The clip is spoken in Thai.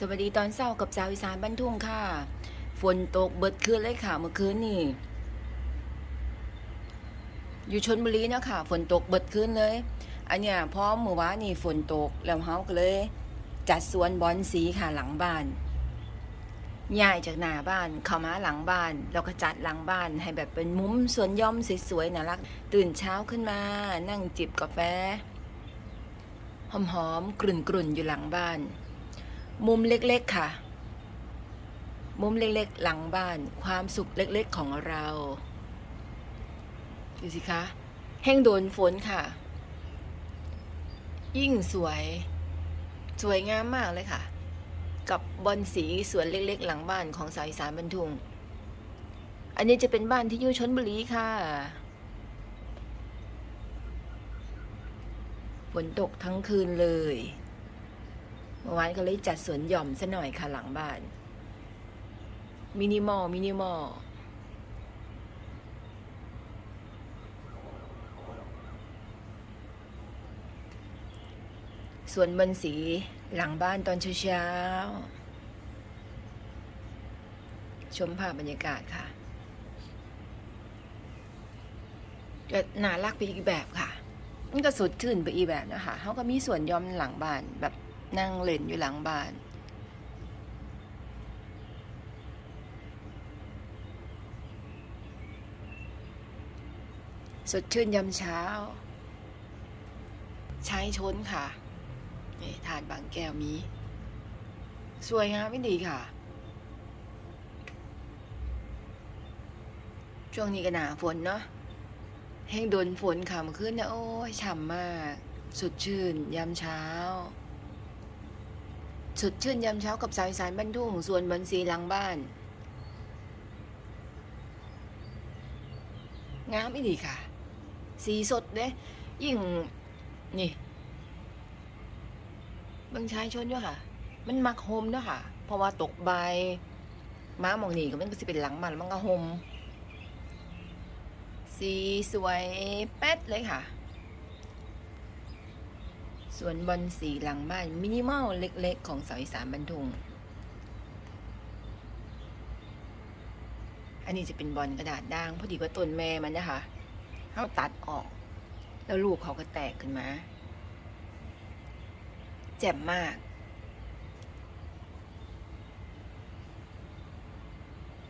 สวัสดีตอนเช้ากับสาวอีสานบ้านทุ่งค่ะ ฝนตกเบิดคืนเลยค่ะเมื่อคืนนี่ อยู่ชนบุรีเนาะค่ะ ฝนตกเบิดคืนเลย อันเนี้ยพร้อมเมื่อวานนี่ฝนตกแล้วเฮาก็เลย จัดสวนบอนสีค่ะหลังบ้านย้ายจากหน้าบ้านเข้ามาหลังบ้านแล้วก็จัดหลังบ้านให้แบบเป็นมุมสวนย่อมสวยๆน่ารัก ตื่นเช้าขึ้นมา นั่งจิบกาแฟหอมๆกลุ่นๆอยู่หลังบ้าน มุมเล็กๆค่ะ มุมเล็กๆ หลังบ้าน ความสุขเล็กๆของเรา ดูสิคะ แห้งโดนฝนค่ะ ยิ่งสวย สวยงามมากเลยค่ะ กับบอลสีสวนเล็กๆ หลังบ้านของสาวอีสานบรรทุง อันนี้จะเป็นบ้านที่อยู่ชนบุรีค่ะ ฝนตกทั้งคืนเลย เมื่อวานก็เลยจัดสวนหย่อมซะหน่อยค่ะหลังบ้าน มินิมอล มินิมอล สวนบนสีหลังบ้านตอนเช้าๆชมภาพบรรยากาศค่ะก็น่ารักไปอีกแบบค่ะ มันก็สดชื่นไปอีกแบบนะคะเขาก็มีสวนยอมหลังบ้านแบบ นั่งเล่นอยู่หลังบ้านสดชื่นยามเช้า ใช้ชนค่ะนี่ถาดบางแก้วมี สวยงามไม่ดีค่ะ ช่วงนี้ก็หนาฝนเนาะแห้งโดนฝนค่ะเมื่อคืนเนี่ยโอ้ยฉ่ำมาก สดชื่นยามเช้า สดชื่นยามเช้ากับสายสารบรรทุ่งส่วนบนสีหลังบ้าน งามอีดีค่ะ สีสดเด้ยิ่ง นี่บางชายชนด้วยค่ะ มันมักโฮมด้วยค่ะ เพราะว่าตกใบม้ามองนี่ก็มันก็จะเป็นหลังมันมันก็โฮมสีสวยแป๊ดเลยค่ะ ส่วนบอลสีหลังบ้าน มินิมอลเล็กๆ ของสาวอีสานบรรทุง อันนี้จะเป็นบอลกระดาษด่าง พอดีว่าต้นแม่มันนะคะเขาตัดออก แล้วลูกเขาก็แตกขึ้นมา เจ็บมาก